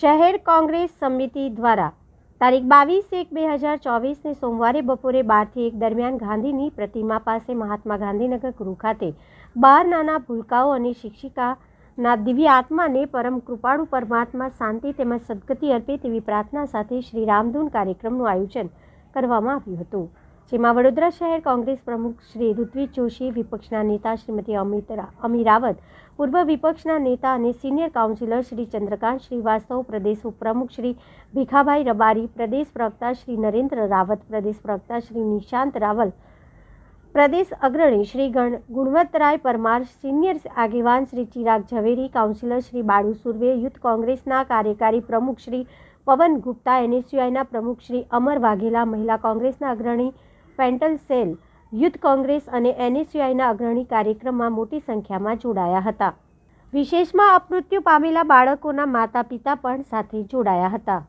શહેર કોંગ્રેસ સમિતિ દ્વારા તારીખ બાવીસ એક બે હજાર ચોવીસને સોમવારે બપોરે બારથી એક દરમિયાન ગાંધીની પ્રતિમા પાસે મહાત્મા ગાંધીનગર ગૃહ ખાતે બાર નાના ભૂલકાઓ અને શિક્ષિકાના દિવ્ય આત્માને પરમ કૃપાળુ પરમાત્મા શાંતિ તેમજ સદગતિ અર્પે તેવી પ્રાર્થના સાથે શ્રી રામધૂન કાર્યક્રમનું આયોજન કરવામાં આવ્યું હતું. જેમાં વડોદરા શહેર કોંગ્રેસ પ્રમુખ શ્રી ઋત્વિજ જોશી વિપક્ષના નેતા શ્રીમતી અમિત રા- અમી રાવત, પૂર્વ વિપક્ષના નેતા અને સિનિયર કાઉન્સિલર શ્રી ચંદ્રકાંત શ્રીવાસ્તવ, પ્રદેશ ઉપપ્રમુખ શ્રી ભીખાભાઈ રબારી, પ્રદેશ પ્રવક્તા શ્રી નરેન્દ્ર રાવત, પ્રદેશ પ્રવક્તા શ્રી નિશાંત રાવલ, પ્રદેશ અગ્રણી શ્રી ગણ ગુણવંતરાય પરમાર, સિનિયર આગેવાન શ્રી ચિરાગ ઝવેરી, કાઉન્સિલર શ્રી બાળુ સુર્વે, યુથ કોંગ્રેસના કાર્યકારી પ્રમુખ શ્રી પવન ગુપ્તા, એનએસયુઆઈના પ્રમુખ શ્રી અમર વાઘેલા, મહિલા કોંગ્રેસના અગ્રણી પેન્ટલ સેલ યુથ કોંગ્રેસ અને એનએસયુઆઈના અગ્રણી કાર્યક્રમમાં મોટી સંખ્યામાં જોડાયા હતા. વિશેષમાં અપમૃત્યુ પામેલા બાળકોના માતા પિતા પણ સાથે જોડાયા હતા.